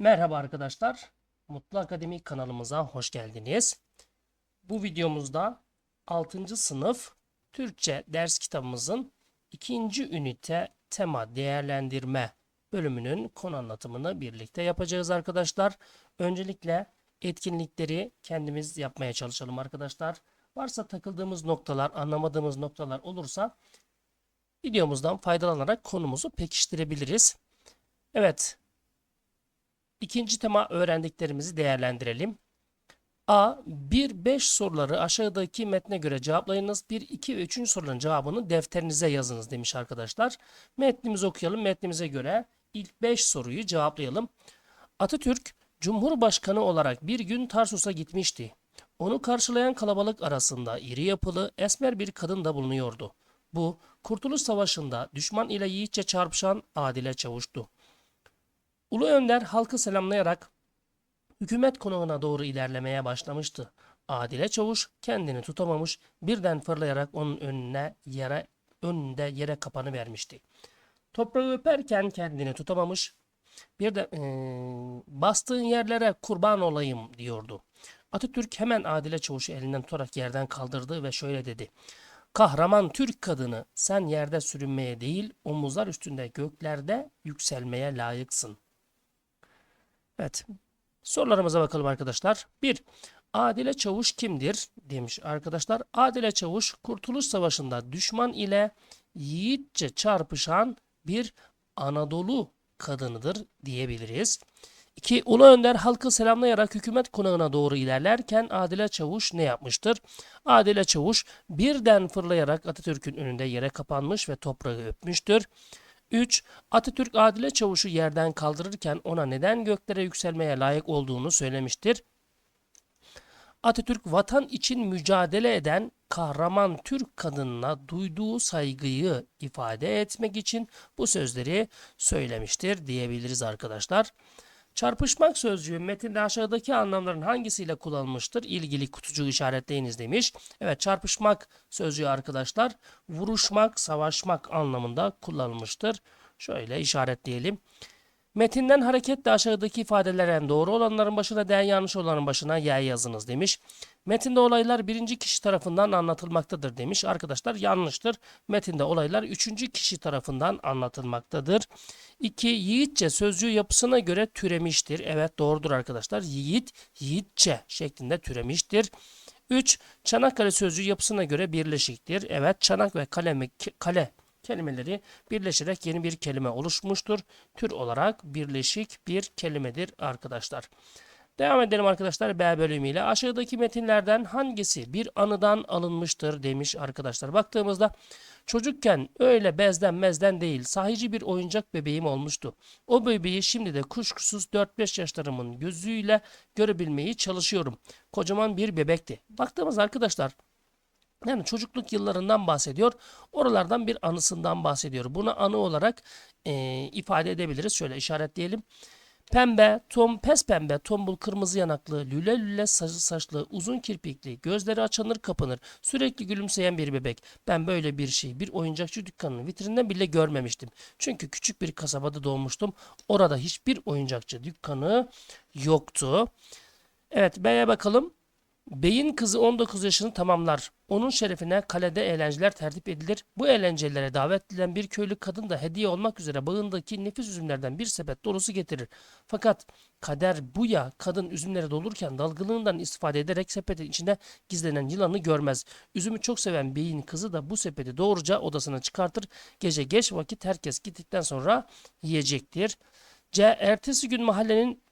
Merhaba arkadaşlar. Mutlu Akademi kanalımıza hoş geldiniz. Bu videomuzda 6. sınıf Türkçe ders kitabımızın 2. ünite tema değerlendirme bölümünün konu anlatımını birlikte yapacağız arkadaşlar. Öncelikle etkinlikleri kendimiz yapmaya çalışalım arkadaşlar. Varsa takıldığımız noktalar, anlamadığımız noktalar olursa videomuzdan faydalanarak konumuzu pekiştirebiliriz. Evet, İkinci tema öğrendiklerimizi değerlendirelim. A. 1-5 soruları aşağıdaki metne göre cevaplayınız. 1, 2 ve 3. soruların cevabını defterinize yazınız demiş arkadaşlar. Metnimizi okuyalım. Metnimize göre ilk 5 soruyu cevaplayalım. Atatürk Cumhurbaşkanı olarak bir gün Tarsus'a gitmişti. Onu karşılayan kalabalık arasında iri yapılı, esmer bir kadın da bulunuyordu. Bu, Kurtuluş Savaşı'nda düşman ile yiğitçe çarpışan Adile Çavuş'tu. Ulu Önder halkı selamlayarak hükümet konağına doğru ilerlemeye başlamıştı. Adile Çavuş kendini tutamamış, birden fırlayarak onun önüne yere önünde yere kapanı vermişti. Toprağı öperken kendini tutamamış, bir de eee, bastığın yerlere kurban olayım diyordu. Atatürk hemen Adile Çavuş'u elinden tutarak yerden kaldırdı ve şöyle dedi. Kahraman Türk kadını sen yerde sürünmeye değil omuzlar üstünde göklerde yükselmeye layıksın. Evet. Sorularımıza bakalım arkadaşlar. 1. Adile Çavuş kimdir? demiş arkadaşlar. Adile Çavuş Kurtuluş Savaşı'nda düşman ile yiğitçe çarpışan bir Anadolu kadınıdır diyebiliriz. 2. Ulu Önder halkı selamlayarak hükümet konağına doğru ilerlerken Adile Çavuş ne yapmıştır? Adile Çavuş birden fırlayarak Atatürk'ün önünde yere kapanmış ve toprağı öpmüştür. 3. Atatürk Adile Çavuş'u yerden kaldırırken ona neden göklere yükselmeye layık olduğunu söylemiştir. Atatürk vatan için mücadele eden kahraman Türk kadınına duyduğu saygıyı ifade etmek için bu sözleri söylemiştir diyebiliriz arkadaşlar. Çarpışmak sözcüğü metinde aşağıdaki anlamların hangisiyle kullanılmıştır? İlgili kutucuğu işaretleyiniz demiş. Evet çarpışmak sözcüğü arkadaşlar vuruşmak, savaşmak anlamında kullanılmıştır. Şöyle işaretleyelim. Metinden hareketle aşağıdaki ifadelerden doğru olanların başına D yanlış olanların başına Y yazınız demiş. Metinde olaylar birinci kişi tarafından anlatılmaktadır demiş. Arkadaşlar yanlıştır. Metinde olaylar üçüncü kişi tarafından anlatılmaktadır. 2. Yiğitçe sözcüğü yapısına göre türemiştir. Evet doğrudur arkadaşlar. Yiğit, yiğitçe şeklinde türemiştir. 3. Çanakkale sözcüğü yapısına göre birleşiktir. Evet çanak ve kaleme, kale kelimeleri birleşerek yeni bir kelime oluşmuştur. Tür olarak birleşik bir kelimedir arkadaşlar. Devam edelim arkadaşlar B bölümüyle. Aşağıdaki metinlerden hangisi bir anıdan alınmıştır demiş arkadaşlar. Baktığımızda çocukken öyle bezden mezden değil sahici bir oyuncak bebeğim olmuştu. O bebeği şimdi de kuşkusuz 4-5 yaşlarımın gözüyle görebilmeyi çalışıyorum. Kocaman bir bebekti. Baktığımız arkadaşlar yani çocukluk yıllarından bahsediyor. Oralardan bir anısından bahsediyor. Bunu anı olarak e, ifade edebiliriz. Şöyle işaretleyelim. Pembe, tom, pes pembe, tombul kırmızı yanaklı, lüle lüle saçlı, saçlı, uzun kirpikli, gözleri açılır kapanır, sürekli gülümseyen bir bebek. Ben böyle bir şey bir oyuncakçı dükkanının vitrinden bile görmemiştim. Çünkü küçük bir kasabada doğmuştum. Orada hiçbir oyuncakçı dükkanı yoktu. Evet B'ye bakalım. Beyin kızı 19 yaşını tamamlar. Onun şerefine kalede eğlenceler tertip edilir. Bu eğlencelere davet edilen bir köylü kadın da hediye olmak üzere bağındaki nefis üzümlerden bir sepet dolusu getirir. Fakat kader bu ya kadın üzümleri dolurken dalgınlığından istifade ederek sepetin içinde gizlenen yılanı görmez. Üzümü çok seven beyin kızı da bu sepeti doğruca odasına çıkartır. Gece geç vakit herkes gittikten sonra yiyecektir. C. Ertesi gün mahallenin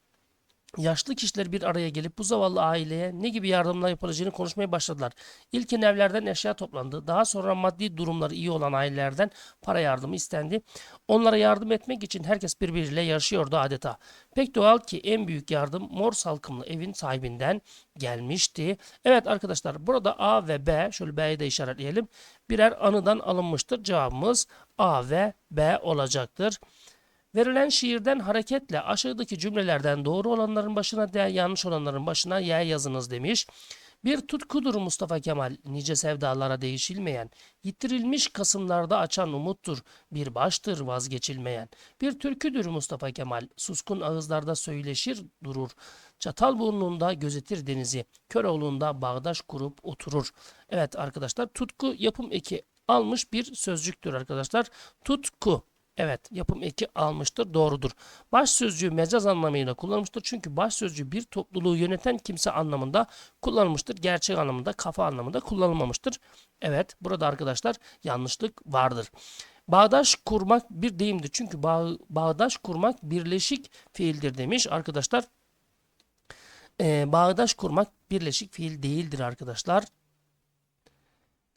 Yaşlı kişiler bir araya gelip bu zavallı aileye ne gibi yardımlar yapılacağını konuşmaya başladılar. İlkin evlerden eşya toplandı. Daha sonra maddi durumları iyi olan ailelerden para yardımı istendi. Onlara yardım etmek için herkes birbiriyle yarışıyordu adeta. Pek doğal ki en büyük yardım mor salkımlı evin sahibinden gelmişti. Evet arkadaşlar burada A ve B şöyle B'yi de işaretleyelim. Birer anıdan alınmıştır. Cevabımız A ve B olacaktır. Verilen şiirden hareketle aşağıdaki cümlelerden doğru olanların başına D, yanlış olanların başına Y yazınız demiş. Bir tutkudur Mustafa Kemal, nice sevdalara değişilmeyen, yitirilmiş kasımlarda açan umuttur, bir baştır vazgeçilmeyen. Bir türküdür Mustafa Kemal, suskun ağızlarda söyleşir durur. Çatal burnunda gözetir denizi, Köroğlu'nda bağdaş kurup oturur. Evet arkadaşlar tutku yapım eki almış bir sözcüktür arkadaşlar. Tutku Evet, yapım eki almıştır, doğrudur. Baş sözcüğü mecaz anlamıyla kullanılmıştır. Çünkü baş sözcüğü bir topluluğu yöneten kimse anlamında kullanılmıştır. Gerçek anlamında, kafa anlamında kullanılmamıştır. Evet, burada arkadaşlar yanlışlık vardır. Bağdaş kurmak bir deyimdir. Çünkü bağ, bağdaş kurmak birleşik fiildir demiş arkadaşlar. Ee, bağdaş kurmak birleşik fiil değildir arkadaşlar.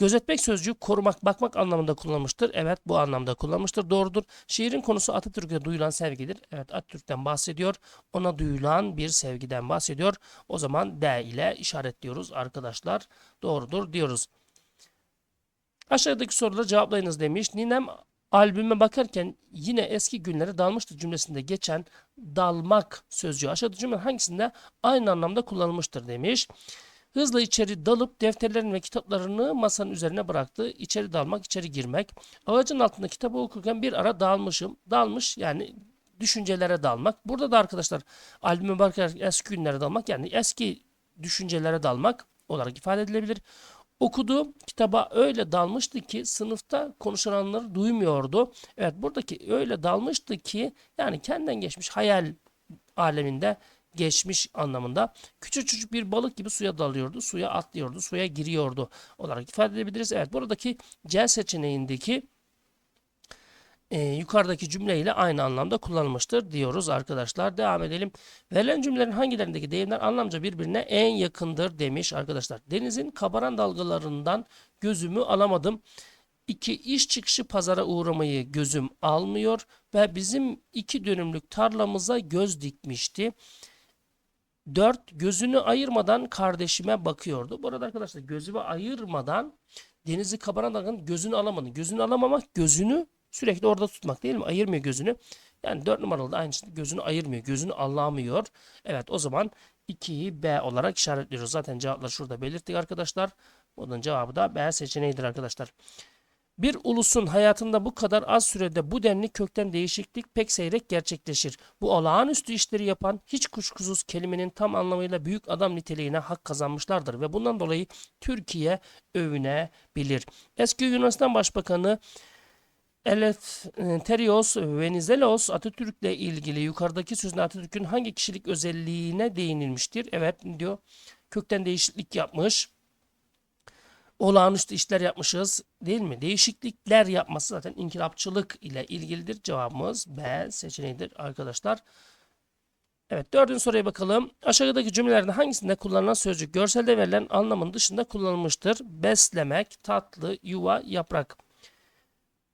Gözetmek sözcüğü korumak, bakmak anlamında kullanılmıştır. Evet bu anlamda kullanılmıştır. Doğrudur. Şiirin konusu Atatürk'e duyulan sevgidir. Evet Atatürk'ten bahsediyor. Ona duyulan bir sevgiden bahsediyor. O zaman D ile işaretliyoruz arkadaşlar. Doğrudur diyoruz. Aşağıdaki soruları cevaplayınız demiş. Ninem albüme bakarken yine eski günlere dalmıştır cümlesinde geçen dalmak sözcüğü aşağıdaki cümle hangisinde aynı anlamda kullanılmıştır demiş. Hızla içeri dalıp defterlerini ve kitaplarını masanın üzerine bıraktı. İçeri dalmak, içeri girmek. Ağacın altında kitabı okurken bir ara dalmışım. Dalmış yani düşüncelere dalmak. Burada da arkadaşlar albüme bakarak eski günlere dalmak yani eski düşüncelere dalmak olarak ifade edilebilir. Okudu kitaba öyle dalmıştı ki sınıfta konuşulanları duymuyordu. Evet buradaki öyle dalmıştı ki yani kendinden geçmiş hayal aleminde geçmiş anlamında. Küçük bir balık gibi suya dalıyordu, suya atlıyordu, suya giriyordu olarak ifade edebiliriz. Evet buradaki C seçeneğindeki e, yukarıdaki cümleyle aynı anlamda kullanılmıştır diyoruz arkadaşlar. Devam edelim. Verilen cümlelerin hangilerindeki deyimler anlamca birbirine en yakındır demiş arkadaşlar. Denizin kabaran dalgalarından gözümü alamadım. İki iş çıkışı pazara uğramayı gözüm almıyor ve bizim iki dönümlük tarlamıza göz dikmişti. 4 gözünü ayırmadan kardeşime bakıyordu. Bu arada arkadaşlar gözümü ayırmadan denizi kabaran dalganın gözünü alamadı. Gözünü alamamak gözünü sürekli orada tutmak değil mi? Ayırmıyor gözünü. Yani 4 numaralı da aynı şekilde gözünü ayırmıyor. Gözünü alamıyor. Evet o zaman 2'yi B olarak işaretliyoruz. Zaten cevapları şurada belirttik arkadaşlar. Bunun cevabı da B seçeneğidir arkadaşlar. Bir ulusun hayatında bu kadar az sürede bu denli kökten değişiklik pek seyrek gerçekleşir. Bu olağanüstü işleri yapan hiç kuşkusuz kelimenin tam anlamıyla büyük adam niteliğine hak kazanmışlardır ve bundan dolayı Türkiye övünebilir. Eski Yunanistan Başbakanı Eleftherios Venizelos Atatürk'le ilgili yukarıdaki sözünde Atatürk'ün hangi kişilik özelliğine değinilmiştir? Evet diyor kökten değişiklik yapmış olağanüstü işler yapmışız değil mi? Değişiklikler yapması zaten inkılapçılık ile ilgilidir. Cevabımız B seçeneğidir arkadaşlar. Evet dördüncü soruya bakalım. Aşağıdaki cümlelerden hangisinde kullanılan sözcük görselde verilen anlamın dışında kullanılmıştır? Beslemek, tatlı, yuva, yaprak.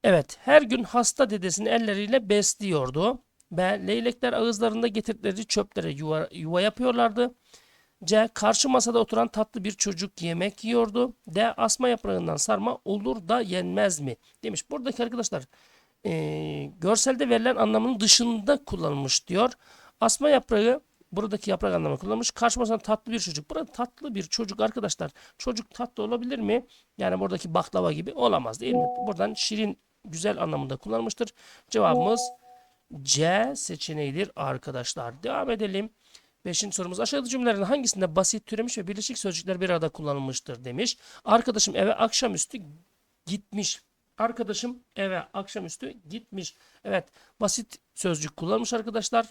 Evet her gün hasta dedesini elleriyle besliyordu. B. Leylekler ağızlarında getirdikleri çöplere yuva, yuva yapıyorlardı. C. Karşı masada oturan tatlı bir çocuk yemek yiyordu. D. Asma yaprağından sarma olur da yenmez mi? Demiş. Buradaki arkadaşlar e, görselde verilen anlamının dışında kullanılmış diyor. Asma yaprağı buradaki yaprak anlamı kullanılmış. Karşı masada tatlı bir çocuk. Burada tatlı bir çocuk arkadaşlar. Çocuk tatlı olabilir mi? Yani buradaki baklava gibi olamaz değil mi? Buradan şirin güzel anlamında kullanılmıştır. Cevabımız C seçeneğidir arkadaşlar. Devam edelim. Beşinci sorumuz aşağıdaki cümlelerin hangisinde basit türemiş ve birleşik sözcükler bir arada kullanılmıştır demiş. Arkadaşım eve akşamüstü gitmiş. Arkadaşım eve akşamüstü gitmiş. Evet basit sözcük kullanmış arkadaşlar.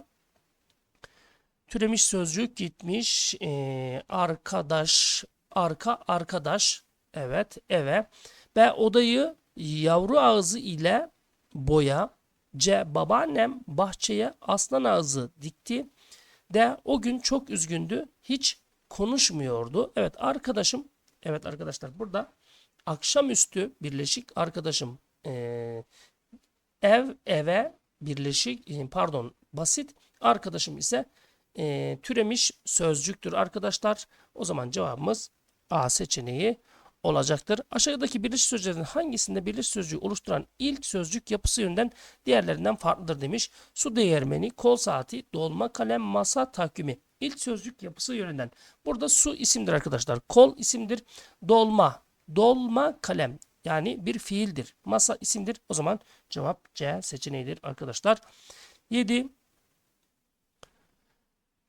Türemiş sözcük gitmiş. Ee, arkadaş, arka, arkadaş. Evet eve. B odayı yavru ağzı ile boya. C babaannem bahçeye aslan ağzı dikti. D o gün çok üzgündü. Hiç konuşmuyordu. Evet arkadaşım. Evet arkadaşlar burada akşamüstü birleşik arkadaşım ee, ev eve birleşik e, pardon basit arkadaşım ise e, türemiş sözcüktür arkadaşlar. O zaman cevabımız A seçeneği olacaktır. Aşağıdaki birleşik sözcüklerin hangisinde birleşik sözcüğü oluşturan ilk sözcük yapısı yönden diğerlerinden farklıdır demiş. Su değirmeni, kol saati, dolma kalem, masa, takvimi. İlk sözcük yapısı yönünden. Burada su isimdir arkadaşlar. Kol isimdir. Dolma. Dolma kalem. Yani bir fiildir. Masa isimdir. O zaman cevap C seçeneğidir arkadaşlar. 7.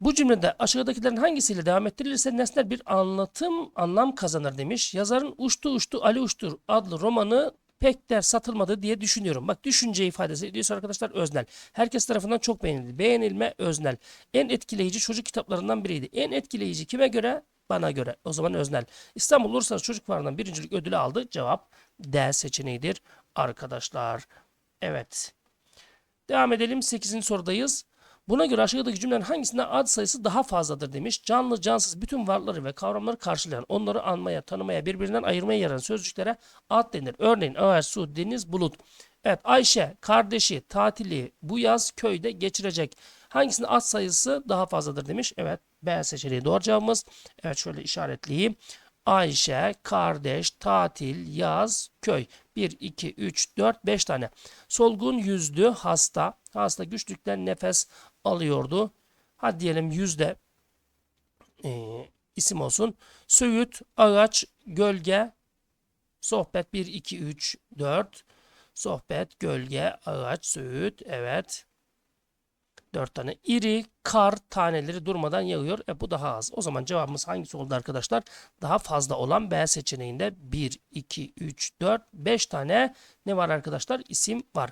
Bu cümlede aşağıdakilerin hangisiyle devam ettirilirse nesnel bir anlatım anlam kazanır demiş. Yazarın Uçtu Uçtu Ali Uçtur adlı romanı pek der satılmadı diye düşünüyorum. Bak düşünce ifadesi ediyorsa arkadaşlar öznel. Herkes tarafından çok beğenildi. Beğenilme öznel. En etkileyici çocuk kitaplarından biriydi. En etkileyici kime göre? Bana göre. O zaman öznel. İstanbul Uluslararası Çocuk Fuarı'ndan birincilik ödülü aldı. Cevap D seçeneğidir arkadaşlar. Evet. Devam edelim. 8. sorudayız. Buna göre aşağıdaki cümlelerin hangisinde ad sayısı daha fazladır demiş. Canlı, cansız bütün varlıkları ve kavramları karşılayan, onları anmaya, tanımaya, birbirinden ayırmaya yarayan sözcüklere ad denir. Örneğin ağaç, su, deniz, bulut. Evet Ayşe, kardeşi, tatili bu yaz köyde geçirecek. Hangisinde ad sayısı daha fazladır demiş. Evet B seçeneği doğru cevabımız. Evet şöyle işaretleyeyim. Ayşe, kardeş, tatil, yaz, köy. 1, 2, 3, 4, 5 tane. Solgun yüzlü hasta. Hasta güçlükten nefes alıyordu. Hadi diyelim yüzde e, isim olsun. Söğüt, ağaç, gölge, sohbet 1, 2, 3, 4. Sohbet, gölge, ağaç, söğüt. Evet. 4 tane. İri kar taneleri durmadan yağıyor. E bu daha az. O zaman cevabımız hangisi oldu arkadaşlar? Daha fazla olan B seçeneğinde 1, 2, 3, 4, 5 tane ne var arkadaşlar? İsim var.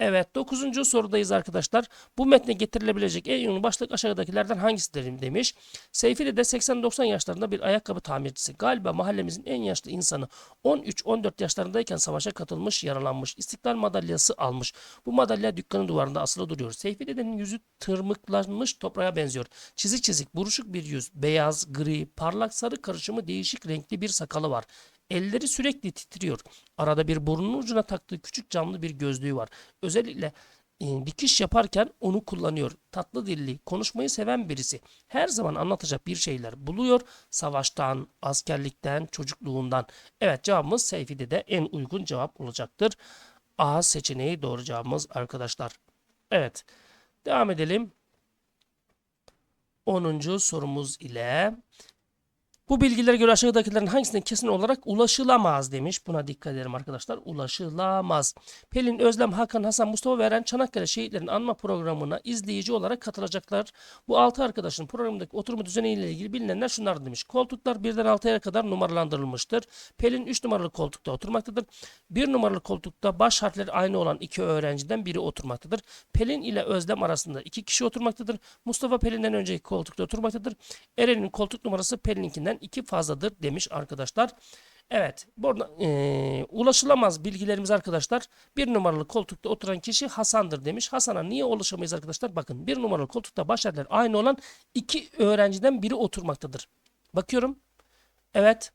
Evet 9. sorudayız arkadaşlar. Bu metne getirilebilecek en uygun başlık aşağıdakilerden hangisidir demiş. Seyfi de 80-90 yaşlarında bir ayakkabı tamircisi. Galiba mahallemizin en yaşlı insanı 13-14 yaşlarındayken savaşa katılmış, yaralanmış. İstiklal madalyası almış. Bu madalya dükkanın duvarında asılı duruyor. Seyfi dedenin yüzü tırmıklanmış toprağa benziyor. Çizik çizik, buruşuk bir yüz, beyaz, gri, parlak sarı karışımı değişik renkli bir sakalı var. Elleri sürekli titriyor. Arada bir burnunun ucuna taktığı küçük camlı bir gözlüğü var. Özellikle e, dikiş yaparken onu kullanıyor. Tatlı dilli, konuşmayı seven birisi. Her zaman anlatacak bir şeyler buluyor. Savaştan, askerlikten, çocukluğundan. Evet cevabımız Seyfi'de de en uygun cevap olacaktır. A seçeneği doğru cevabımız arkadaşlar. Evet. Devam edelim. 10. sorumuz ile bu bilgilere göre aşağıdakilerin hangisine kesin olarak ulaşılamaz demiş. Buna dikkat edelim arkadaşlar. Ulaşılamaz. Pelin, Özlem, Hakan, Hasan, Mustafa ve Eren Çanakkale şehitlerin anma programına izleyici olarak katılacaklar. Bu altı arkadaşın programındaki oturumu düzeniyle ilgili bilinenler şunlar demiş. Koltuklar birden altıya kadar numaralandırılmıştır. Pelin 3 numaralı koltukta oturmaktadır. 1 numaralı koltukta baş harfleri aynı olan iki öğrenciden biri oturmaktadır. Pelin ile Özlem arasında iki kişi oturmaktadır. Mustafa Pelin'den önceki koltukta oturmaktadır. Eren'in koltuk numarası Pelin'inkinden iki fazladır demiş arkadaşlar. Evet, burada e, ulaşılamaz bilgilerimiz arkadaşlar. Bir numaralı koltukta oturan kişi Hasan'dır demiş. Hasan'a niye ulaşamayız arkadaşlar? Bakın bir numaralı koltukta baş aynı olan iki öğrenciden biri oturmaktadır. Bakıyorum. Evet.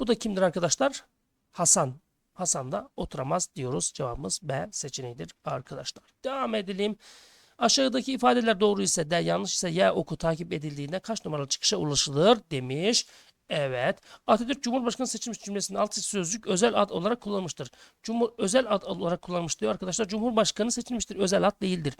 Bu da kimdir arkadaşlar? Hasan. Hasan da oturamaz diyoruz. Cevabımız B seçeneğidir arkadaşlar. Devam edelim. Aşağıdaki ifadeler doğru ise de yanlış ise Y oku takip edildiğinde kaç numaralı çıkışa ulaşılır demiş. Evet. Atatürk Cumhurbaşkanı seçilmiş cümlesinin altı sözcük özel ad olarak kullanmıştır. Cumhur özel ad olarak kullanmış diyor arkadaşlar. Cumhurbaşkanı seçilmiştir. Özel ad değildir.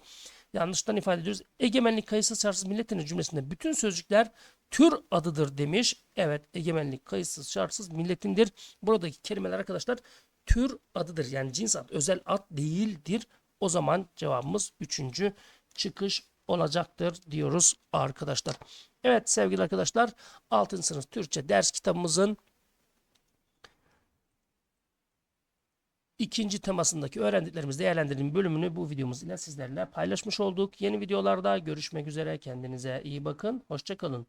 Yanlıştan ifade ediyoruz. Egemenlik kayıtsız şartsız milletinin cümlesinde bütün sözcükler tür adıdır demiş. Evet egemenlik kayıtsız şartsız milletindir. Buradaki kelimeler arkadaşlar tür adıdır. Yani cins ad özel ad değildir. O zaman cevabımız üçüncü çıkış olacaktır diyoruz arkadaşlar. Evet sevgili arkadaşlar 6. sınıf Türkçe ders kitabımızın ikinci temasındaki öğrendiklerimiz değerlendirdiğim bölümünü bu videomuz ile sizlerle paylaşmış olduk. Yeni videolarda görüşmek üzere. Kendinize iyi bakın. Hoşçakalın.